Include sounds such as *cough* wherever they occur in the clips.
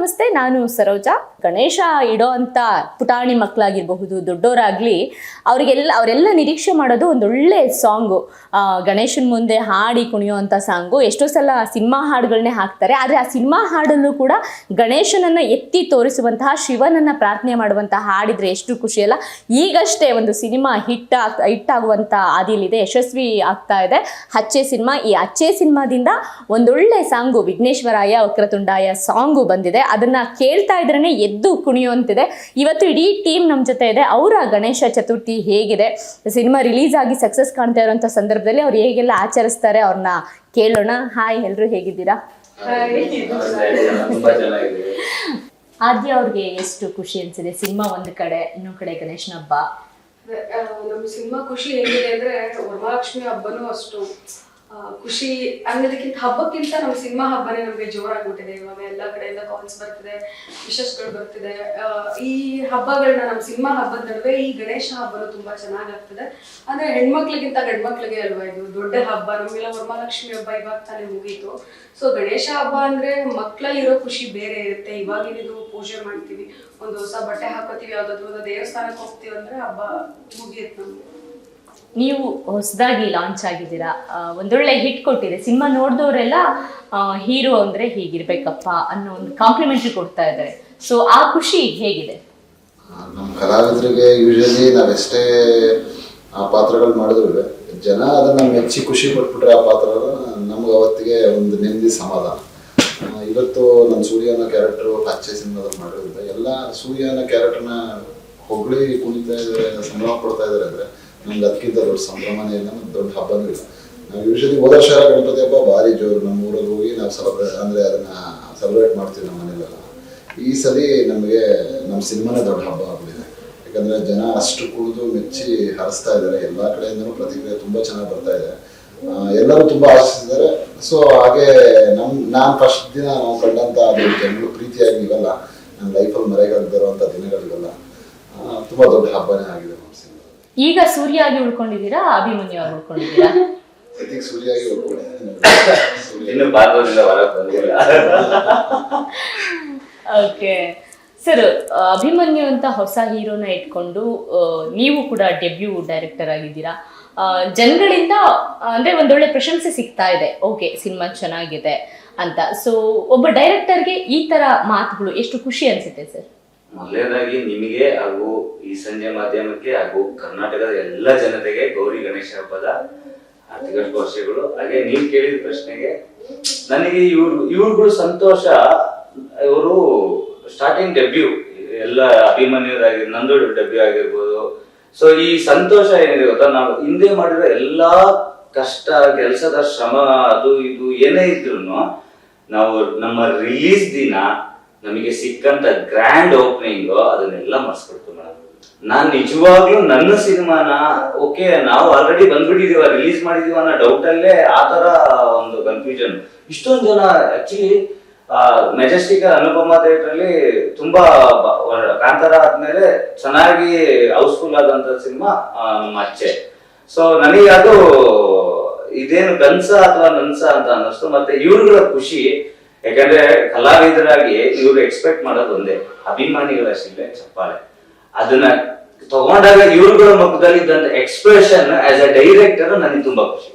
ನಮಸ್ತೆ, ನಾನು ಸರೋಜಾ. ಗಣೇಶ ಇಡೋ ಅಂತ ಪುಟಾಣಿ ಮಕ್ಕಳಾಗಿರಬಹುದು ದೊಡ್ಡವರಾಗ್ಲಿ ಅವರಿಗೆಲ್ಲ, ಅವರೆಲ್ಲ ನಿರೀಕ್ಷೆ ಮಾಡೋದು ಒಂದೊಳ್ಳೆ ಸಾಂಗು. ಗಣೇಶನ ಮುಂದೆ ಹಾಡಿ ಕುಣಿಯುವಂಥ ಸಾಂಗು. ಎಷ್ಟೋ ಸಲ ಸಿನಿಮಾ ಹಾಡುಗಳನ್ನೇ ಹಾಕ್ತಾರೆ. ಆದರೆ ಆ ಸಿನಿಮಾ ಹಾಡಲ್ಲೂ ಕೂಡ ಗಣೇಶನನ್ನ ಎತ್ತಿ ತೋರಿಸುವಂತಹ, ಶಿವನನ್ನ ಪ್ರಾರ್ಥನೆ ಮಾಡುವಂತಹ ಹಾಡಿದ್ರೆ ಎಷ್ಟು ಖುಷಿಯಲ್ಲ ಈಗಷ್ಟೇ ಒಂದು ಸಿನಿಮಾ ಹಿಟ್ ಆಗ್, ಹಿಟ್ ಆಗುವಂತ ಹಾದಿಯಲ್ಲಿದೆ, ಯಶಸ್ವಿ ಆಗ್ತಾ ಇದೆ. ಹಚ್ಚೆ ಸಿನಿಮಾ. ಈ ಅಚ್ಚೆ ಸಿನಿಮಾದಿಂದ ಒಂದೊಳ್ಳೆ ಸಾಂಗು ವಿಘ್ನೇಶ್ವರಾಯ ವಕ್ರತುಂಡಾಯ ಸಾಂಗು ಬಂದಿದೆ. ಅದನ್ನ ಕೇಳ್ತಾ ಇದ್ರೇ ಎದ್ದು ಕುಣಿಯುವಂತಿದೆ ಇವತ್ತು ಇಡೀ ಟೀಮ್ ನಮ್ಮ ಜೊತೆ ಇದೆ. ಅವರ ಗಣೇಶ ಚತುರ್ಥಿ ಹೇಗಿದೆ? ಸಿನಿಮಾ ರಿಲೀಸ್ ಆಗಿ ಸಕ್ಸಸ್ ಕಾಣ್ತಾ ಇರುವಂಥ ಸಂದರ್ಭದಲ್ಲಿ ಅವ್ರು ಹೇಗೆಲ್ಲ ಆಚರಿಸ್ತಾರೆ ಅವ್ರನ್ನ ಕೇಳೋಣ. ಹಾಯ್ ಎಲ್ಲರೂ ಹೇಗಿದ್ದೀರಾ? ತುಂಬಾ ಚೆನ್ನಾಗಿದೆ. ಆದ್ಯ ಅವ್ರಿಗೆ ಎಷ್ಟು ಖುಷಿ ಅನ್ಸಿದೆ? ಸಿನಿಮಾ ಒಂದು ಕಡೆ ಇನ್ನೊಂದು ಕಡೆ ಗಣೇಶನ ಹಬ್ಬ. ನಮ್ಮ ನಮ್ ಸಿನಿಮಾ ಖುಷಿ ಹೇಗಿದೆ ಅಂದ್ರೆ ವರಮಹಾಲಕ್ಷ್ಮಿ ಹಬ್ಬನೂ ಅಷ್ಟು ಖುಷಿ ಅನ್ನೋದಕ್ಕಿಂತ ಹಬ್ಬಕ್ಕಿಂತ ನಮ್ಮ ಸಿನಿಮಾ ಹಬ್ಬನೇ ನಮಗೆ ಜೋರಾಗ್ಬಿಟ್ಟಿದೆ ಇವಾಗ ಎಲ್ಲಾ ಕಡೆಯಿಂದ ಕಾಲ್ಸ್ ಬರ್ತಿದೆ ವಿಶಸ್ಗಳು ಬರ್ತಿದೆ. ಈ ಹಬ್ಬಗಳನ್ನ ನಮ್ಮ ಸಿನಿಮಾ ಹಬ್ಬದ ನಡುವೆ ಈ ಗಣೇಶ ಹಬ್ಬನು ತುಂಬಾ ಚೆನ್ನಾಗಾಗ್ತದೆ. ಅಂದ್ರೆ ಹೆಣ್ಮಕ್ಳಿಗಿಂತ ಗಂಡ್ಮಕ್ಳಿಗೆ ಅಲ್ವಾ ಇದು ದೊಡ್ಡ ಹಬ್ಬ? ನಮಗೆಲ್ಲ ವರಮಹಾಲಕ್ಷ್ಮಿ ಹಬ್ಬ ಇವಾಗ ತಾನೇ ಮುಗೀತು. ಸೊ ಗಣೇಶ ಹಬ್ಬ ಅಂದ್ರೆ ಮಕ್ಕಳಲ್ಲಿರೋ ಖುಷಿ ಬೇರೆ ಇರುತ್ತೆ. ಇವಾಗಿನಿದು ಪೂಜೆ ಮಾಡ್ತೀವಿ, ಒಂದು ಹೊಸ ಬಟ್ಟೆ ಹಾಕೋತೀವಿ, ಯಾವ್ದಾದ್ರು ಒಂದು ದೇವಸ್ಥಾನಕ್ಕೆ ಹೋಗ್ತೀವಿ ಅಂದ್ರೆ ಹಬ್ಬ ಮುಗಿಯುತ್ತೆ ನಮ್ಗೆ. ನೀವು ಹೊಸದಾಗಿ ಲಾಂಚ್ ಆಗಿದ್ದೀರಾ? ಒಂದೊಳ್ಳೆ ಹಿಟ್ ಕೊಟ್ಟಿದೆ. ಸಿನಿಮಾ ನೋಡಿದವರೆಲ್ಲ ಹೀರೋ ಅಂದ್ರೆ ಹೀಗಿರ್ಬೇಕಪ್ಪ ಅನ್ನೋ ಒಂದು ಕಾಂಪ್ಲಿಮೆಂಟ್ರಿ ಕೊಡ್ತಾ ಇದ್ದಾರೆ. ಸೊ ಆ ಖುಷಿ ಹೇಗಿದೆ? ನಮ್ಮ ಕಲಾವಿದರಿಗೆ ಯೂಶಲಿ ನಾವೆಷ್ಟೇ, ಆ ಪಾತ್ರಗಳು ಮಾಡಿದ್ರು, ಜನ ಅದನ್ನ ಮೆಚ್ಚಿ ಖುಷಿ ಕೊಟ್ಬಿಟ್ರೆ ಆ ಪಾತ್ರ ನಮ್ಗೆ ಅವತ್ತಿಗೆ ಒಂದು ನೆಮ್ಮದಿ ಸಮಾಧಾನ. ಇವತ್ತು ನಮ್ಮ ಸೂರ್ಯನ ಕ್ಯಾರೆಕ್ಟರ್ ಹಚ್ಚೆ ಸಿನಿಮಾದಲ್ಲಿ ಮಾಡಿರೋದ್ರಿಂದ, ಎಲ್ಲ ಸೂರ್ಯನ ಕ್ಯಾರೆಕ್ಟರ್ನ ಹೊಗಳಿ ಕುಣಿತಾ ಇದ್ದಾರೆ, ಸಂಭ್ರಮ ಪಡ್ತಾ ಇದ್ದಾರೆ ಅಂದ್ರೆ ನಮ್ಗೆ ಅದಕ್ಕಿಂತ ದೊಡ್ಡ ಸಂಭ್ರಮನೇ ಇಲ್ಲ ಮತ್ತು ದೊಡ್ಡ ಹಬ್ಬನೂ ಇಲ್ಲ. ನಾವು ಯೂಶಲಿ ಹೋದ ವರ್ಷ ಗಣಪತಿ ಹಬ್ಬ? ಭಾರಿ ಜೋರು ನಮ್ಮ ಊರಲ್ಲಿ ಹೋಗಿ ನಾವು ಸೆಲೆಬ್ರೇಟ್ ಅಂದರೆ ಅದನ್ನ ಸೆಲೆಬ್ರೇಟ್ ಮಾಡ್ತೀವಿ ನಮ್ಮ ಮನೇಲೆಲ್ಲ. ಈ ಸರಿ ನಮಗೆ ನಮ್ಮ ಸಿನಿಮಾನೇ ದೊಡ್ಡ ಹಬ್ಬ ಆಗ್ಬಿಟ್ಟಿದೆ. ಯಾಕಂದರೆ ಜನ ಅಷ್ಟು ಕುಡಿದು ಮೆಚ್ಚಿ ಹರಿಸ್ತಾ ಇದ್ದಾರೆ. ಎಲ್ಲ ಕಡೆಯಿಂದನೂ ಪ್ರತಿಕ್ರಿಯೆ ತುಂಬ ಚೆನ್ನಾಗಿ ಬರ್ತಾ ಇದೆ. ಎಲ್ಲರೂ ತುಂಬ ಆಶಿಸಿದ್ದಾರೆ ಸೊ ಹಾಗೆ ನಮ್ಮ ನಾನು ಫಸ್ಟ್ ದಿನ ನಾವು ಕಂಡಂಥ ಅದು ಜನಗಳು ಪ್ರೀತಿಯಾಗಿ ಇವೆಲ್ಲ ನನ್ನ ಲೈಫಲ್ಲಿ ಮರೆಯಾಗದಿರುವಂತ ದಿನಗಳಿವೆಲ್ಲ ತುಂಬ ದೊಡ್ಡ ಹಬ್ಬನೇ ಆಗಿದೆ. ಈಗ ಸೂರ್ಯ ಆಗಿ ಉಳ್ಕೊಂಡಿದ್ದೀರಾ? ಅಭಿಮನ್ಯು ಆಗಿ ಉಳ್ಕೊಂಡಿದ್ದೀರಾ ಸೂರ್ಯಾಗಿ ಇನ್ನು ಹೊರಗೆ ಬಂದಿಲ್ಲ. ಓಕೆ ಸರ್ ಅಭಿಮನ್ಯು ಅಂತ ಹೊಸ ಹೀರೋನ ಇಟ್ಕೊಂಡು ನೀವು ಕೂಡ ಡೆಬ್ಯೂ ಡೈರೆಕ್ಟರ್ ಆಗಿದ್ದೀರಾ. ಜನಗಳಿಂದ ಅಂದ್ರೆ ಒಂದೊಳ್ಳೆ ಪ್ರಶಂಸೆ ಸಿಗ್ತಾ ಇದೆ. ಓಕೆ ಸಿನಿಮಾ ಚೆನ್ನಾಗಿದೆ ಅಂತ. ಸೊ ಒಬ್ಬ ಡೈರೆಕ್ಟರ್ಗೆ ಈ ತರ ಮಾತುಗಳು ಎಷ್ಟು ಖುಷಿ ಅನ್ಸುತ್ತೆ ಸರ್ ಮೊದಲನೇದಾಗಿ ನಿಮಗೆ ಹಾಗೂ ಈ ಸಂಜೆ ಮಾಧ್ಯಮಕ್ಕೆ ಹಾಗೂ ಕರ್ನಾಟಕದ ಎಲ್ಲ ಜನತೆಗೆ ಗೌರಿ ಗಣೇಶ ಹಬ್ಬದ ಆರ್ಥಿಕ ವರ್ಷಗಳು ಹಾಗೆ ನೀವು ಕೇಳಿದ ಪ್ರಶ್ನೆಗೆ ನನಗೆ ಇವ್ರು, ಇವ್ರುಗಳು ಸಂತೋಷ, ಇವರು ಸ್ಟಾರ್ಟಿಂಗ್ ಡೆಬ್ಯೂ ಎಲ್ಲ ಅಭಿಮನ್ಯುದಾಗಿ ನಂದು ಡೆಬ್ಯೂ ಆಗಿರ್ಬೋದು. ಸೊ ಈ ಸಂತೋಷ ಏನಿದೆ ಗೊತ್ತಾ? ನಾವು ಹಿಂದೆ ಮಾಡಿರೋ ಎಲ್ಲಾ ಕಷ್ಟ, ಕೆಲಸದ ಶ್ರಮ, ಅದು ಇದು ಏನೇ ಇದ್ರು ನಾವು ನಮ್ಮ ರಿಲೀಸ್ ದಿನ ನಮಗೆ ಸಿಕ್ಕಂತ ಗ್ರ್ಯಾಂಡ್ ಓಪನಿಂಗ್ ಅದನ್ನೆಲ್ಲ ಮರ್ಸ್ಬಿಡ್ತು ಮೇಡಮ್. ನಾನ್ ನಿಜವಾಗ್ಲೂ ನನ್ನ ಸಿನಿಮಾನ ಓಕೆ ನಾವು ಆಲ್ರೆಡಿ ಬಂದ್ಬಿಟ್ಟಿದೀವ ರಿಲೀಸ್ ಮಾಡಿದೀವ ಅನ್ನೋ ಡೌಟ್ ಅಲ್ಲೇ ಆತರ ತರ ಒಂದು ಕನ್ಫ್ಯೂಷನ್ ಇಷ್ಟೊಂದು ಜನ ಆಕ್ಚುಲಿ ಮೆಜೆಸ್ಟಿಕ್ ಅನುಪಮ ಥಿಯೇಟರ್ ಅಲ್ಲಿ ತುಂಬಾ ಕಾಂತಾರ ಆದ್ಮೇಲೆ ಚೆನ್ನಾಗಿ ಹೌಸ್ಫುಲ್ ಆದಂತ ಸಿನಿಮಾ ನಮ್ಮ ಅಚ್ಚೆ. ಸೊ ನನಗೆ ಅದು ಇದೇನು ಕನ್ಸ ಅಥವಾ ನನ್ಸ ಅಂತ ಅನ್ನಿಸ್ತು, ಮತ್ತೆ ಇವ್ರುಗಳ ಖುಷಿ. ಯಾಕಂದ್ರೆ ಕಲಾವಿದರಾಗಿ ಇವ್ರು ಎಕ್ಸ್ಪೆಕ್ಟ್ ಮಾಡೋದು ಒಂದೇ. ಅಭಿಮಾನಿಗಳ ಶಿಲೆ ಚಪ್ಪಾಳೆ. ಅದನ್ನ ತಗೊಂಡಾಗ ಇವ್ರುಗಳ ಮುಖದಲ್ಲಿ ಇದ್ದಂತ ಎಕ್ಸ್ಪ್ರೆಷನ್ ಆಸ್ ಅ ಡೈರೆಕ್ಟರ್ ನನಗೆ ತುಂಬಾ ಖುಷಿ.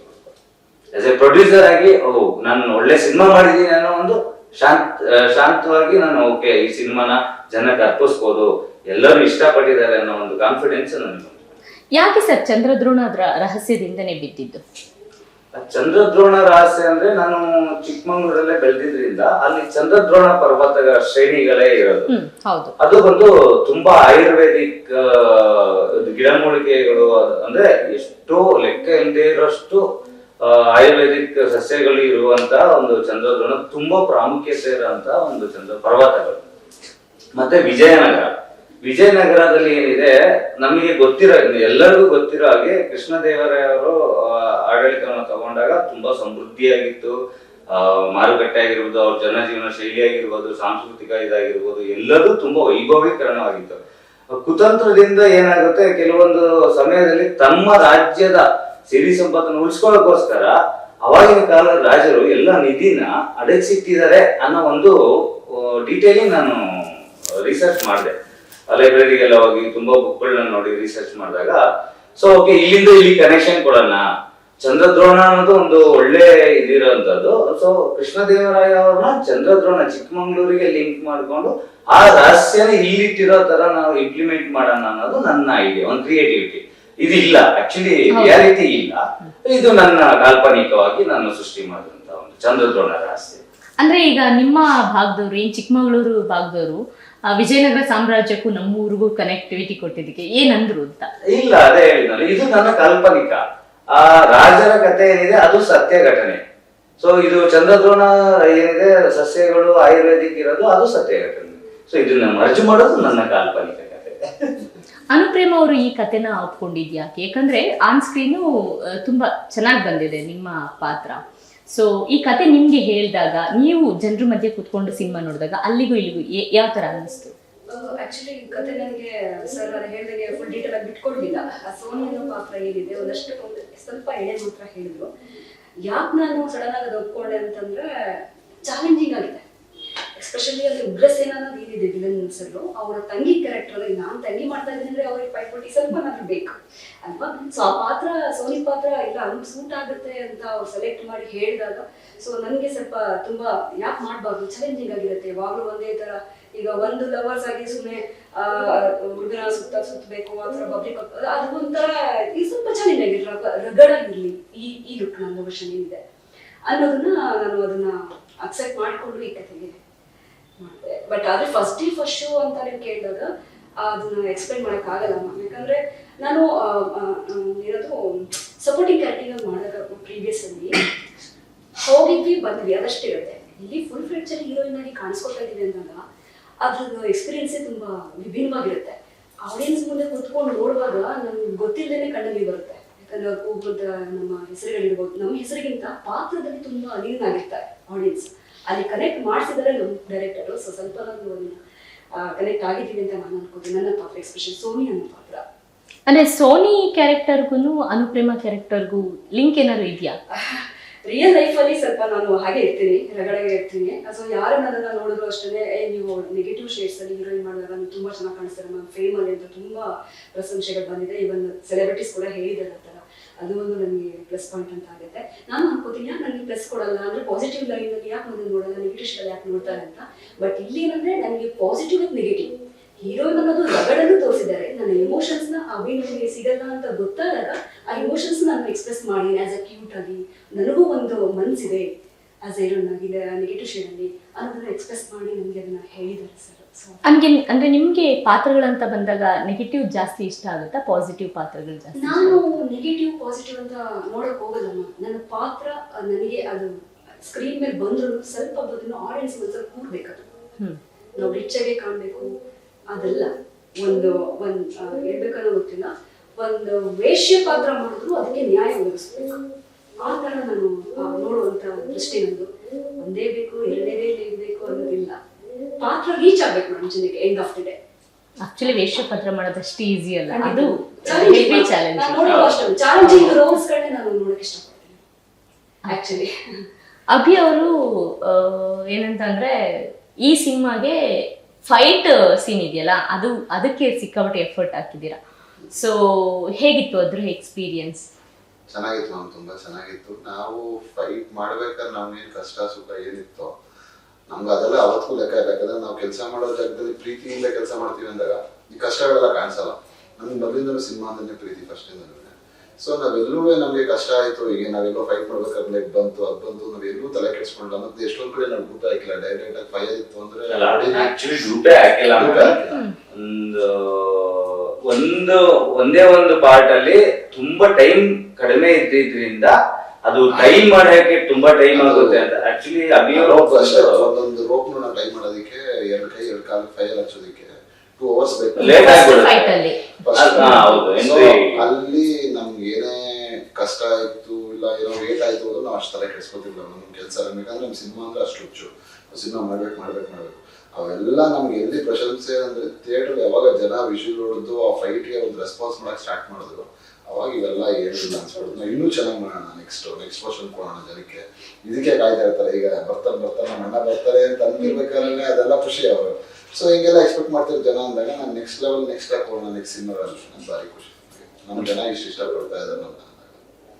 ಆಸ್ ಎ ಪ್ರೊಡ್ಯೂಸರ್ ಆಗಿ, ಓ, ನಾನು ಒಳ್ಳೆ ಸಿನಿಮಾ ಮಾಡಿದೀನಿ ಅನ್ನೋ ಒಂದು ಶಾಂತ ಶಾಂತವಾಗಿ ನಾನು, ಓಕೆ, ಈ ಸಿನಿಮಾನ ಜನಕ್ಕೆ ಅರ್ಪಿಸ್ಬೋದು ಎಲ್ಲರೂ ಇಷ್ಟಪಟ್ಟಿದ್ದಾರೆ ಅನ್ನೋ ಒಂದು ಕಾನ್ಫಿಡೆನ್ಸ್ ನನಗೆ ಯಾಕೆ ಸರ್ ಚಂದ್ರದ್ರೋಣ ಅದರ ರಹಸ್ಯದಿಂದನೇ ಬಿದ್ದಿದ್ದು? ಚಂದ್ರದ್ರೋಣ ರಹಸ್ಯ ಅಂದ್ರೆ ನಾನು ಚಿಕ್ಕಮಂಗ್ಳೂರಲ್ಲೇ ಬೆಳೆದಿದ್ರಿಂದ ಅಲ್ಲಿ ಚಂದ್ರದ್ರೋಣ ಪರ್ವತಗಳ ಶ್ರೇಣಿಗಳೇ ಇರೋದು. ಅದು ಬಂದು ತುಂಬಾ ಆಯುರ್ವೇದಿಕ್ ಗಿಡಮೂಲಿಕೆಗಳು ಅಂದ್ರೆ ಎಷ್ಟೋ ಲೆಕ್ಕ ಇಲ್ಲದೆ ಇರೋಷ್ಟು ಆಯುರ್ವೇದಿಕ್ ಸಸ್ಯಗಳು ಇರುವಂತ ಒಂದು ಚಂದ್ರದ್ರೋಣ ತುಂಬಾ ಪ್ರಾಮುಖ್ಯತೆ ಇರುವಂತ ಒಂದು ಚಂದ್ರ ಪರ್ವತಗಳು. ಮತ್ತೆ ವಿಜಯನಗರ. ವಿಜಯನಗರದಲ್ಲಿ ಏನಿದೆ ನಮಗೆ ಗೊತ್ತಿರೋ ಎಲ್ಲರಿಗೂ ಗೊತ್ತಿರೋ ಹಾಗೆ ಕೃಷ್ಣದೇವರಾಯರು ಆಡಳಿತವನ್ನು ತಗೊಂಡಾಗ ತುಂಬಾ ಸಮೃದ್ಧಿಯಾಗಿತ್ತು. ಮಾರುಕಟ್ಟೆ ಆಗಿರ್ಬೋದು ಅವ್ರ ಜನಜೀವನ ಶೈಲಿ ಆಗಿರ್ಬೋದು ಸಾಂಸ್ಕೃತಿಕ ಇದಾಗಿರ್ಬೋದು, ಎಲ್ಲದೂ ತುಂಬಾ ವೈಭವೀಕರಣವಾಗಿತ್ತು. ಕುತಂತ್ರದಿಂದ ಏನಾಗುತ್ತೆ, ಕೆಲವೊಂದು ಸಮಯದಲ್ಲಿ ತಮ್ಮ ರಾಜ್ಯದ ಸಿರಿ ಸಂಪತ್ತನ್ನು ಉಳಿಸ್ಕೊಳ್ಳೋಕೋಸ್ಕರ ಅವಾಗಿನ ಕಾಲದ ರಾಜರು ಎಲ್ಲ ನಿಧಿನ ಅಡಗಿಸಿಟ್ಟಿದ್ದಾರೆ ಅನ್ನೋ ಒಂದು ಡೀಟೇಲಿಂಗ್ ನಾನು ರಿಸರ್ಚ್ ಮಾಡಿದೆ. ಲೈಬ್ರರಿಗೆಲ್ಲ ಹೋಗಿ ತುಂಬಾ ಬುಕ್ಗಳನ್ನ ನೋಡಿ ರಿಸರ್ಚ್ ಮಾಡಿದಾಗ ಸೊ ಓಕೆ ಇಲ್ಲಿಂದ ಇಲ್ಲಿ ಕನೆಕ್ಷನ್ ಕೊಡೋಣ ಚಂದ್ರದ್ರೋಣ ಅನ್ನೋದು ಒಂದು ಒಳ್ಳೆ ಇದಿರೋಂಥದ್ದು. ಸೊ ಕೃಷ್ಣದೇವರಾಯ ಅವ್ರನ್ನ ಚಂದ್ರದ್ರೋಣ ಚಿಕ್ಕಮಂಗ್ಳೂರಿಗೆ ಲಿಂಕ್ ಮಾಡ್ಕೊಂಡು ಆ ರಹಸ್ಯನ ಇಲ್ಲಿಟ್ಟಿರೋ ತರ ನಾವು ಇಂಪ್ಲಿಮೆಂಟ್ ಮಾಡೋಣ ಅನ್ನೋದು ನನ್ನ ಐಡಿಯಾ ಒಂದು ಕ್ರಿಯೇಟಿವಿಟಿ ಇದಿಲ್ಲ ಆಕ್ಚುಲಿ ರಿಯಾಲಿಟಿ ಇಲ್ಲ. ಇದು ನನ್ನ ಕಾಲ್ಪನಿಕವಾಗಿ ನಾನು ಸೃಷ್ಟಿ ಮಾಡಿದಂತ ಒಂದು ಚಂದ್ರದ್ರೋಣ ರಹಸ್ಯ. ಅಂದ್ರೆ ಈಗ ನಿಮ್ಮ ಭಾಗದವರು ಏನ್ ಚಿಕ್ಕಮಗಳೂರು ಭಾಗದವರು ಆ, ವಿಜಯನಗರ ಸಾಮ್ರಾಜ್ಯಕ್ಕೂ ನಮ್ಮೂರಿಗೂ ಕನೆಕ್ಟಿವಿಟಿ ಕೊಟ್ಟಿದ್ದಕ್ಕೆ ಏನಂದ್ರು ಅಂತ? ಇಲ್ಲ ಅದೇ ಹೇಳಿದ್ನಲ್ಲ ಇದು ನನ್ನ ಕಾಲ್ಪನಿಕ. ಆ ರಾಜರ ಕಥೆ ಏನಿದೆ ಅದು ಸತ್ಯ ಘಟನೆ. ಸೊ ಇದು ಚಂದ್ರದ್ರೋಣ ಏನಿದೆ ಸಸ್ಯಗಳು ಆಯುರ್ವೇದಿಕ್ ಇರೋದು ಅದು ಸತ್ಯ ಘಟನೆ. ಸೊ ಇದನ್ನ ಮರ್ಜು ಮಾಡೋದು ನನ್ನ ಕಾಲ್ಪನಿಕ ಕಥೆ ಅನುಪ್ರೇಮ ಅವರು ಈ ಕಥೆನ ಒಪ್ಕೊಂಡಿದ್ಯಾಕೆ ಯಾಕಂದ್ರೆ ಆನ್ ಸ್ಕ್ರೀನು ತುಂಬಾ ಚೆನ್ನಾಗಿ ಬಂದಿದೆ ನಿಮ್ಮ ಪಾತ್ರ. ಸೊ ಈ ಕತೆ ನಿಮ್ಗೆ ಹೇಳಿದಾಗ ನೀವು ಜನರ ಮಧ್ಯೆ ಕುತ್ಕೊಂಡು ಸಿನಿಮಾ ನೋಡಿದಾಗ ಅಲ್ಲಿಗೂ ಇಲ್ಲಿಗೂ ಏ- ಯಾವ ತರ ಅನ್ನಿಸ್ತು? ಆಕ್ಚುಲಿ ಕತೆ ನನಗೆ ಸರ್ ನಾನು ಹೇಳ್ದಂಗೆ ಫುಲ್ ಡೀಟೇಲ್ ಆಗಿ ಬಿಟ್ಕೊಡ್ಲಿಲ್ಲ. ಆ ಸೋನಿಯನ್ನು ಪಾತ್ರ ಏನಿದೆ ಒಂದಷ್ಟು ಒಂದು ಸ್ವಲ್ಪ ಎಳೆ ಮಾತ್ರ ಹೇಳಿದ್ರು. ಯಾಕೆ ನಾನು ಸಡನ್ ಆಗಿ ಅದು ಒಪ್ಕೊಂಡೆ ಅಂತಂದ್ರೆ ಚಾಲೆಂಜಿಂಗ್ ಆಗಿದೆ. ಎಸ್ಪೆಷಲಿ ಅಲ್ಲಿ ಉಗ್ರಸೇನ ಅನ್ನೋದು ಏನಿದೆ ವಿಲನ್ ಹೆಸರು, ಅವರ ತಂಗಿ ಕ್ಯಾರೆಕ್ಟರ್ ನಾನು ತಂಗಿ ಮಾಡ್ತಾ ಇದ್ದೀನಿ ಅಂದ್ರೆ ಅವ್ರಿಗೆ ಪೈಪೋಟಿ ಸ್ವಲ್ಪ ನನಗೆ ಬೇಕು. ಅಲ್ವಾ? ಸೊ ಆ ಪಾತ್ರ, ಸೋನಿ ಪಾತ್ರ ಇಲ್ಲ ಅವ್ನಿಗೆ ಸೂಟ್ ಆಗುತ್ತೆ ಅಂತ ಅವ್ರು ಸೆಲೆಕ್ಟ್ ಮಾಡಿ ಹೇಳಿದಾಗ ಸೊ ನನಗೆ ಸ್ವಲ್ಪ ತುಂಬಾ ಯಾಕೆ ಮಾಡಬಾರ್ದು? ಚಾಲೆಂಜಿಂಗ್ ಆಗಿರುತ್ತೆ. ಯಾವಾಗಲೂ ಒಂದೇ ತರ ಈಗ ಒಂದು ಲವರ್ಸ್ ಆಗಿ ಸುಮ್ಮನೆ ಹುಡುಗನ ಸುತ್ತ ಸುತ್ತಬೇಕು ಅಥವಾ ಪಬ್ಲಿಕ್ ಅದು ಒಂಥರ ಈ ಸ್ವಲ್ಪ ಚೆನ್ನಾಗಿ ರಗಡ್ ಈ ಈ ಲುಕ್ ನನ್ನ ವರ್ಷನ್ ಏನಿದೆ. ಅನ್ನೋದನ್ನ ನಾನು ಅದನ್ನ ಅಕ್ಸೆಪ್ಟ್ ಮಾಡಿಕೊಂಡು ಈ ಕಥೆಗೆ ಬಟ್ ಆದ್ರೆ ಫಸ್ಟ್ ಈ ಫಸ್ಟ್ ಶೋ ಅಂತ ನೀವು ಕೇಳಿದಾಗ ಅದನ್ನ ಎಕ್ಸ್ಪ್ಲೈನ್ ಮಾಡಕ್ ಆಗಲ್ಲ ಯಾಕಂದ್ರೆ ನಾನು ಏನಾದ್ರು ಸಪೋರ್ಟಿಂಗ್ ಕ್ಯಾರೆಕ್ಟಿಂಗ್ ಮಾಡಿದಾಗ ಪ್ರೀವಿಯಸ್ ಅಲ್ಲಿ ಹೋಗಿದ್ವಿ, ಬಂದ್ವಿ, ಅದಷ್ಟೇ ಇರುತ್ತೆ ಇಲ್ಲಿ ಫುಲ್ ಅಲ್ಲಿ ಹೀರೋಯಿನ್ ಆಗಿ ಕಾಣಿಸ್ಕೊತಾ ಇದೀವಿ ಅಂದಾಗ ಅದ್ರದ್ದು ಎಕ್ಸ್ಪೀರಿಯನ್ಸೇ ತುಂಬಾ ವಿಭಿನ್ನವಾಗಿರುತ್ತೆ. ಆಡಿಯನ್ಸ್ ಮುಂದೆ ಕುತ್ಕೊಂಡು ನೋಡುವಾಗ ನಮ್ಗೆ ಗೊತ್ತಿಲ್ಲದೇನೆ ಕಣ್ಣಲ್ಲಿ ಬರುತ್ತೆ. ಯಾಕಂದ್ರೆ ಒಬ್ಬರದ ನಮ್ಮ ಹೆಸರುಗಳಿರ್ಬೋದು ನಮ್ಮ ಹೆಸರಿಗಿಂತ ಪಾತ್ರದಲ್ಲಿ ತುಂಬಾ ಅಲೀನಾಗಿರ್ತಾರೆ ಆಡಿಯನ್ಸ್ ಅಲ್ಲಿ ಕನೆಕ್ಟ್ ಮಾಡಿಸಿದರೆ ನಮ್ಮ ಡೈರೆಕ್ಟರ್ ಸೊ ಸ್ವಲ್ಪ ನಾನು ಕನೆಕ್ಟ್ ಆಗಿದ್ದೀವಿ ಅಂತ ನಾನು ಅನ್ಕೋತೀನಿ ನನ್ನ ಪಾತ್ರ ಎಕ್ಸ್ಪ್ರೆಷನ್ ಸೋನಿ ಅನ್ನೋ ಪಾತ್ರ. ಅಂದ್ರೆ ಸೋನಿ ಕ್ಯಾರೆಕ್ಟರ್ಗೂ ಅನುಪ್ರೇಮ ಕ್ಯಾರೆಕ್ಟರ್ಗೂ ಲಿಂಕ್ ಏನಾದ್ರು ಇದೆಯಾ? *laughs* ರಿಯಲ್ ಲೈಫ್ ಅಲ್ಲಿ ಸ್ವಲ್ಪ ನಾನು ಹಾಗೆ ಇರ್ತೀನಿ ರಗಡೆಗೆ ಇರ್ತೀನಿ. ಸೊ ಯಾರು ನನ್ನನ್ನು ನೋಡಿದ್ರು ಅಷ್ಟೇ ನೀವು ನೆಗೆಟಿವ್ ಶೇಡ್ಸ್ ಅಲ್ಲಿ ಹೀರೋಯಿನ್ ಮಾಡಿದಾಗ ನೀವು ತುಂಬಾ ಚೆನ್ನಾಗಿ ಕಾಣಿಸ್ತಾರೆ ಮ್ಯಾಮ್ ಫೇಮ್ ಅಲ್ಲಿ ಅಂತ ತುಂಬಾ ಪ್ರಶಂಸೆಗಳು ಬಂದಿದೆ. ಇವನ್ ಸೆಲೆಬ್ರಿಟೀಸ್ ಕೂಡ ಹೇಳಿದ್ದಾರೆ ಆ ಅದು ಒಂದು ನನಗೆ ಪ್ಲಸ್ ಪಾಯಿಂಟ್ ಅಂತ ಆಗುತ್ತೆ. ನಾನು ಅನ್ಕೋತೀನಿ, ಯಾಕೆ ನನಗೆ ಪ್ಲಸ್ ಕೊಡಲ್ಲ? ಅಂದ್ರೆ ಪಾಸಿಟಿವ್ ಲೈನ್ ಅಲ್ಲಿ ಯಾಕೆ ಮುಂದೆ ನೋಡಲ್ಲ? ನೆಗೆಟಿವ್ ಶೇಡ್ ಯಾಕೆ ನೋಡ್ತಾರೆ ಅಂತ. ಬಟ್ ಇಲ್ಲಿ ಏನಂದ್ರೆ ನನಗೆ ಪಾಸಿಟಿವ್ ವಿತ್ ನೆಗೆಟಿವ್ ಹೀರೋಯಿನ್ ಅನ್ನೋದು ರಗಡನ್ನು ತೋರಿಸಿದ್ದಾರೆ. ನನ್ನ ಎಮೋಷನ್ಸ್ನ ಅಭಿ ಸಿಗಲ್ಲ ಅಂತ ಗೊತ್ತಾದಾಗ ಆ ಇಮೋಷನ್ಸ್ ನಾನು ಎಕ್ಸ್ಪ್ರೆಸ್ ಮಾಡಿ ಆಸ್ ಅ ಕ್ಯೂಟ್ ಆಗಿ ನನಗೂ ಒಂದು ಮನಸ್ಸಿದೆ ಆಸ್ ಐರನ್ ಆಗಿ ನೆಗೆಟಿವ್ ಶೇಡ್ ಅಲ್ಲಿ ಅನ್ನೋದನ್ನ ಎಕ್ಸ್ಪ್ರೆಸ್ ಮಾಡಿ ನನಗೆ ಅದನ್ನ ಹೇಳಿದ್ದಾರೆ ಸರ್ ಹಂಗೆ ಅಂದ್ರೆ ನಿಮ್ಗೆ ಪಾತ್ರಗಳಂತ ಬಂದಾಗ ನೆಗೆಟಿವ್ ಜಾಸ್ತಿ ಇಷ್ಟ ಆಗುತ್ತಾ? ಪಾಸಿಟಿವ್ ಪಾತ್ರಗಳು ಜಾಸ್ತಿ ನಾನು ನೆಗೆಟಿವ್ ಪಾಸಿಟಿವ್ ಅಂತ ನೋಡಕ್ ಹೋಗೋದಮ್ಮ ನಾನು. ನನ್ನ ಪಾತ್ರ ನನಗೆ ಅದು ಸ್ಕ್ರೀನ್ ಮೇಲೆ ಬಂದ್ರು ಸ್ವಲ್ಪ ಬದಲು ಆಡಿಯನ್ಸ್ ಒಂದ್ ಸ್ವಲ್ಪ ಕೂರ್ಬೇಕದು. ನಾವು ರಿಚ್ ಆಗಿ ಕಾಣ್ಬೇಕು. ಅದೆಲ್ಲ ಒಂದು ಒಂದ್ ಹೇಳ್ಬೇಕನ್ನೋ ಗೊತ್ತಿಲ್ಲ. ಒಂದು ವೇಶ್ಯ ಪಾತ್ರ ಮಾಡಿದ್ರು ಅದಕ್ಕೆ ನ್ಯಾಯ ಒದಗಿಸ್ಬೇಕು. ಆ ತರ ನಾನು ನೋಡುವಂತ ದೃಷ್ಟಿ ನಂದು. ಒಂದೇ ಬೇಕು ಎರಡೇ ಬೇಕು ಅನ್ನೋದಿಲ್ಲ. ಪಾತ್ರ ರೀಚ್ ಆಗ್ಬೇಕು ನಮ್ಮ ಜನಕ್ಕೆ end of the day actually ವೇಷ ಪಾತ್ರ ಮಾಡೋದಷ್ಟು ಈಸಿ ಅಲ್ಲ. ಅದು ಚಾಲೆಂಜಿಂಗ್ ರೋಲ್ಸ್ ಗಳನ್ನ ನಾನು ನೋಡಕ್ ಇಷ್ಟಪಡ್ತೀನಿ. ಆಕ್ಚುಲಿ ಅಭಿ ಅವರು ಏನಂತ ಅಂದ್ರೆ ಈ ಸಿನಿಮಾಗೆ ಫೈಟ್ ಸೀನ್ ಇದೆಯಲ್ಲ ಅದು ಅದಕ್ಕೆ ಸಿಕ್ಕಾಪಟ್ಟೆ ಎಫರ್ಟ್ ಹಾಕಿದ್ದೀರಾ? ಸೊ ಹೇಗಿತ್ತು ಅದ್ರ ಎಕ್ಸ್ಪೀರಿಯನ್ಸ್ ಚೆನ್ನಾಗಿತ್ತು ಮ್ಯಾಮ್ ತುಂಬಾ ಚೆನ್ನಾಗಿತ್ತು. ನಾವು ಫೈಟ್ ಮಾಡ್ಬೇಕಾದ್ರೆ ನಮ್ಗೇನು ಕಷ್ಟ ಸುಖ ಏನಿತ್ತು ನಮ್ಗೆ ಅದೆಲ್ಲ ಅವತ್ತಿಗೂ ಲೆಕ್ಕ ಇಲ್ಲ. ಯಾಕಂದ್ರೆ ನಾವು ಕೆಲಸ ಮಾಡೋ ಜಾಗದಲ್ಲಿ ಪ್ರೀತಿಯಿಂದ ಕೆಲಸ ಮಾಡ್ತೀವಿ ಅಂದಾಗ ಈ ಕಷ್ಟಗಳೆಲ್ಲ ಕಾಣಿಸಲ್ಲ. ನಮ್ಗೆ ಮೊದಲಿಂದಲೂ ಸಿನಿಮಾ ಅಂದ್ರೆ ಪ್ರೀತಿ ಫಸ್ಟ್ ಇಂದ. ಸೊ ನಾವೆಲ್ಲೂ ನಮಗೆ ಕಷ್ಟ ಆಯ್ತು. ಈಗ ನಾವೆಲ್ಲೋ ಫೈಟ್ ಮಾಡ್ಬೇಕಾದ್ರೆ ಲೆಗ್ ಬಂತು ಅದು ಬಂತು ನಾವೆಲ್ಲೂ ತಲೆ ಕೆಡಿಸ್ಕೊಂಡ ಮತ್ತೆ ಎಷ್ಟೊಂದ್ ಕಡೆ ನಾವು ಊಟ ಹಾಕಿಲ್ಲ. ಡೈರೆಕ್ಟ್ ಆಗಿ ಫೈರ್ ಇತ್ತು ಅಂದ್ರೆ ಆಕ್ಚುಲಿ ಹಾಕಿಲ್ಲ. ಒಂದು ಒಂದು ಒಂದೇ ಒಂದು ಪಾರ್ಟ್ ಅಲ್ಲಿ ತುಂಬಾ ಟೈಮ್ ಕಡಿಮೆ ಇದ್ದಿದ್ರಿಂದ ಅದು ಟೈಮ್ ಮಾಡಕ್ಕೆ ತುಂಬಾ ಟೈಮ್ ಆಗುತ್ತೆ ಅಂತ. ಆಕ್ಚುಲಿ ರೋಪ್ ಅಷ್ಟೇ. ಅಭಿಯೋಗ ಒಂದೊಂದು ರೋಪ್ ನಾವು ಟೈಮ್ ಮಾಡೋದಕ್ಕೆ ಎರಡು ಕೈ ಎರಡು ಕಾಲು ಫೈರ್ ಹಚ್ಚೋದಕ್ಕೆ ಟೂ ಅವರ್ಸ್ ಬೇಕು. Late ಆಗ್ಬಿಡುತ್ತೆ. ಅಲ್ಲಿ. First ಹೌದು. ಅಲ್ಲಿ ನಮ್ಗೆ ಏನೇ ಕಷ್ಟ ಆಯ್ತು ಇಲ್ಲ ಏನೋ ಲೇಟ್ ಆಯ್ತು ಅಂದ್ರೆ ನಾವು ಅಷ್ಟು ತಲೆ ಕೆಡಿಸ್ಕೊತಿಲ್ಲ. ನಮ್ ಕೆಲಸ ಯಾಕಂದ್ರೆ ನಮ್ ಸಿನಿಮಾ ಅಂದ್ರೆ ಅಷ್ಟು ಹುಚ್ಚು. ಸಿನಿಮಾ ಮಾಡ್ಬೇಕು ಮಾಡ್ಬೇಕು ಮಾಡ್ಬೇಕು. ಅವೆಲ್ಲ ನಮ್ಗೆ ಎಲ್ಲಿ ಪ್ರಶಂಸೆ ಅಂದ್ರೆ ಥಿಯೇಟರ್ ಯಾವಾಗ ಜನ ವಿಷಯ ನೋಡಿದ್ದು ಆ ಫೈಟ್ಗೆ ಒಂದು ರೆಸ್ಪಾನ್ಸ್ ಮಾಡಕ್ ಸ್ಟಾರ್ಟ್ ಮಾಡಿದ್ರು. ಅವಾಗ ಇವೆಲ್ಲ ಏನಿಲ್ಲ ಅನ್ಸ್ಬಿಡುತ್ತೆ ನಾ ಇನ್ನೂ ಚೆನ್ನಾಗಿ ಮಾಡೋಣ ನೆಕ್ಸ್ಟ್ ನೆಕ್ಸ್ಟ್ ವರ್ಷನ್ ಕೊಡೋಣ ಜನಕ್ಕೆ. ಇದಕ್ಕೆ ಕಾಯ್ತಾ ಇರ್ತಾರೆ, ಈಗ ಬರ್ತಾರೆ ಬರ್ತಾರೆ, ನಮ್ಮ ಅಣ್ಣ ಬರ್ತಾರೆ ಅಂತ ಅಂದಿರ್ಬೇಕಾದ್ರೆ ಅದೆಲ್ಲ ಖುಷಿ ಅವರು. ಸೊ ಹಿಂಗೆಲ್ಲ ಎಕ್ಸ್ಪೆಕ್ಟ್ ಮಾಡ್ತಾರೆ ಜನ ಅಂದಾಗ ನಾನು ನೆಕ್ಸ್ಟ್ ಲೆವೆಲ್ ನೆಕ್ಸ್ಟ್ ಕೊಡೋಣ ನೆಕ್ಸ್ಟ್ ಸಿನಿಮಾ ಅಂತ ಭಾರಿ ಖುಷಿ. ನಮ್ಮ ಜನ ಇಷ್ಟು ಇಷ್ಟಪಡ್ತಾ ಇದ್ದಾರೆ ಅಂದಾಗ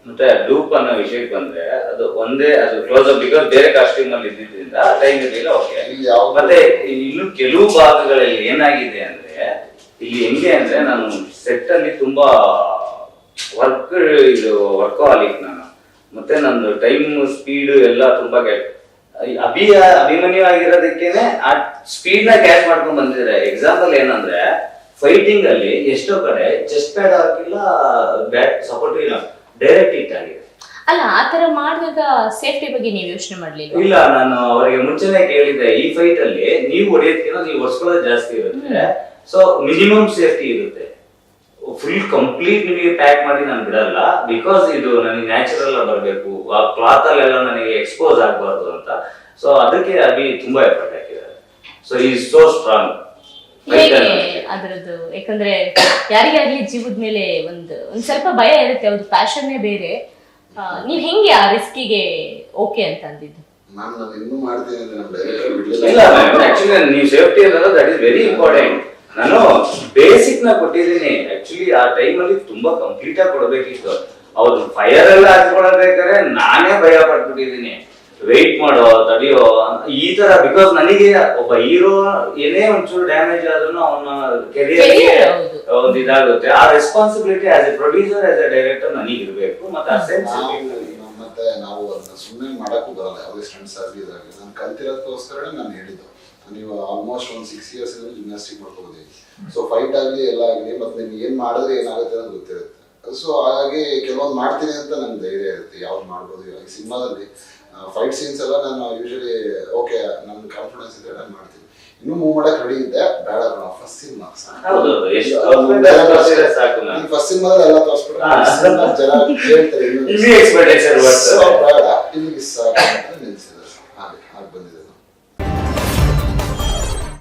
ಮತ್ತೆ ಲೂಪ್ ಅನ್ನೋ ವಿಷಯಕ್ಕೆ ಬಂದ್ರೆ ಅದು ಒಂದೇ ಅದು ಕ್ಲೋಸ್ ಅಪ್ ಬಿಕಾಸ್ ಬೇರೆ ಕಾಸ್ಟ್ಯೂಮ್ ಅಲ್ಲಿ ಇದ್ದಿದ್ರಿಂದ ಟೈಮ್ ಇರಲಿಲ್ಲ ಓಕೆ ಮತ್ತೆ ಇನ್ನು ಕೆಲವು ಭಾಗಗಳಲ್ಲಿ ಏನಾಗಿದೆ ಅಂದ್ರೆ ಇಲ್ಲಿ ಹೆಂಗೆ ಅಂದ್ರೆ ನಾನು ಸೆಟ್ ಅಲ್ಲಿ ತುಂಬಾ ವರ್ಕ್ ಇದು ವರ್ಕ್ ಆಗ್ಲಿಕ್ಕೆ ನಾನು. ಮತ್ತೆ ನಂದು ಟೈಮ್ ಸ್ಪೀಡ್ ಎಲ್ಲ ತುಂಬಾ ಕೆಟ್ಟ. ಅಭಿ ಅಭಿಮನ್ಯು ಆಗಿರೋದಕ್ಕೇನೆ ಆ ಸ್ಪೀಡ್ನ ಕ್ಯಾಚ್ ಮಾಡ್ಕೊಂಡ್ ಬಂದಿದ್ದಾರೆ ಎಕ್ಸಾಂಪಲ್ ಏನಂದ್ರೆ ಫೈಟಿಂಗ್ ಅಲ್ಲಿ ಎಷ್ಟೋ ಕಡೆ ಚೆಸ್ಟ್ ಪ್ಯಾಡ್ ಹಾಕಿಲ್ಲ ಬ್ಯಾಟ್ ಸಪೋರ್ಟ್ ಇಲ್ಲ. ಡೈರೆಕ್ಟ್ ಹಿಟ್ ಆಗಿದೆ. ಅಲ್ಲ ಆ ತರ ಮಾಡಿದಾಗ ಸೇಫ್ಟಿ ಬಗ್ಗೆ ನೀವು ಯೋಚನೆ ಮಾಡ್ಲಿಲ್ಲ ಇಲ್ಲ ನಾನು ಅವರಿಗೆ ಮುಂಚೆನೆ ಕೇಳಿದ್ದೆ ಈ ಫೈಟ್ ಅಲ್ಲಿ ನೀವು ಹೊಡೆಯೋದ್ಕಿಂತ ನೀವು ಹೊಡ್ಸ್ಕೊಳ್ಳೋದು ಜಾಸ್ತಿ ಇರುತ್ತೆ. ಸೊ ಮಿನಿಮಮ್ ಸೇಫ್ಟಿ ಇರುತ್ತೆ. ಫುಲ್ ಕಂಪ್ಲೀಟ್ ನಿಮಗೆ ಪ್ಯಾಕ್ ಮಾಡಿ ನಾನು ಬಿಡಲ್ಲ ಬಿಕಾಸ್ ಇದು ನನಗೆ ನ್ಯಾಚುರಲ್ ಬರಬೇಕು ಆ ಕ್ಲಾತ್ ಅಲ್ಲೆಲ್ಲ ನನಗೆ ಎಕ್ಸ್ಪೋಸ್ ಆಗಬಾರ್ದು ಅಂತ. ಸೊ ಅದಕ್ಕೆ ಅಭಿ ತುಂಬಾ ಎಫರ್ಟ್ ಹಾಕಿದ್ದಾರೆ. ಸೊ ಈ ಸೋ ಸ್ಟ್ರಾಂಗ್ ಹೇಗೆ ಅದರದ್ದು? ಯಾಕಂದ್ರೆ ಯಾರಿಗೆ ಆಗ್ಲಿ ಜೀವದ ಮೇಲೆ ಒಂದು ಒಂದ್ ಸ್ವಲ್ಪ ಭಯ ಇರುತ್ತೆ ಅವ್ರ ಪ್ಯಾಷನ್ನೇ ಬೇರೆ. ಆ, ನೀವ್ ಹೆಂಗೆ ಆ ರಿಸ್ಕಿಗೆ ಓಕೆ ಅಂತ ಅಂದಿದ್ದು? ನಾನು ನಾನು ಇನ್ನೂ ಮಾಡ್ತೀನಿ ಅಂತ ನಮ್ಮ ಇಲ್ಲ ಬಿಡಲಿಲ್ಲ ಮ್ಯಾಮ್ ಆಕ್ಚುಲಿ ನೀವು ಸೇಫ್ಟಿ ಅನ್ನೋದು ದಟ್ ಇಸ್ ವೆರಿ ಇಂಪಾರ್ಟೆಂಟ್ ನಾನು ಬೇಸಿಕ್ನ ಕೊಟ್ಟಿದ್ದೀನಿ. ಆಕ್ಚುಲಿ ಆ ಟೈಮ್ ಅಲ್ಲಿ ತುಂಬಾ ಕಂಪ್ಲೀಟ್ ಆಗಿ ಕೊಡಬೇಕಿತ್ತು. ಅವ್ರು ಫೈರ್ ಎಲ್ಲ ಹಚ್ಕೊಳ್ಬೇಕಾದ್ರೆ ನಾನೇ ಭಯ ಪಟ್ಬಿಟ್ಟಿದ್ದೀನಿ. ವೆಯ್ಟ್ ಮಾಡೋ ತಡಿಯೋ ಈ ತರ ಬಿಕಾಸ್ ನನಗೆ ಒಬ್ಬ ಹೀರೋ ಏನೇ ಒಂಚೂರು ಡ್ಯಾಮೇಜ್ ಆದ್ರೂ ಅವನ ಕೆರಿಯರ್. ಒಂದು ಇದಾಗುತ್ತೆ. ಆ responsibility as a producer as a director ನನಗೆ ಇರಬೇಕು ಮತ್ತೆ ಆ ಸೆನ್ಸ್ ನಾವು ಮತ್ತೆ ನಾವು ಅದನ್ನ ಸುಮ್ಮನೆ ಮಾಡಕ್ಕೂ ಬರಲ್ಲ. ಯಾವುದೇ ಸ್ಟಂಟ್ಸ್ ಆಗಲಿ ಇದಾಗಲಿ. ನಾನು ಕಲ್ತಿರೋದಕ್ಕೋಸ್ಕರನೇ ನಾನು ಹೇಳಿದ್ದು. ನೀವು ಆಲ್ಮೋಸ್ಟ್ ಒಂದು ಸಿಕ್ಸ್ ಇಯರ್ಸ್ ಇಂದ ಜಿಮ್ನಾಸ್ಟಿಕ್ ಮಾಡ್ಕೋಬೋದು ಸೊ ಫೈಟ್ ಆಗಲಿ ಎಲ್ಲ ಆಗಲಿ ಮತ್ತೆ ನಿಮ್ಗೆ ಏನು ಮಾಡಿದ್ರೆ ಏನಾಗುತ್ತೆ ಅಂತ ಗೊತ್ತಿರುತ್ತೆ. ಸೊ ಹಾಗಾಗಿ ಕೆಲವೊಂದು ಮಾಡ್ತೀನಿ ಅಂತ ನಂಗೆ ಧೈರ್ಯ ಇರುತ್ತೆ. ಯಾವ್ದು ಮಾಡ್ಬೋದು ಇವಾಗ. ಸಿನಿಮಾದಲ್ಲಿ ಫೈಟ್ ಸೀನ್ಸ್ ಎಲ್ಲ ನಾನು ಯೂಶಲಿ ಓಕೆ ನನ್ನ ಕಾನ್ಫಿಡೆನ್ಸ್ ಇದ್ರೆ ನಾನು ಮಾಡ್ತೀನಿ. ಇನ್ನೂ ಮೂವ್ ಮಾಡಕ್ ರೆಡಿ ಇದ್ದೆ. ಬೇಡ ಫಸ್ಟ್ ಸಿನಿಮಾ. ಫಸ್ಟ್ ಸಿನಿಮಾದಲ್ಲಿ ಎಲ್ಲ ತೋರಿಸ್ಬಿಟ್ರೆ. ಜನ ಕೇಳ್ತಾರೆ *laughs* ಬೇಡ. ಇಲ್ಲಿಗೆ ಸಾಕು ಅಂತ ನಿಲ್ಸಿದೆ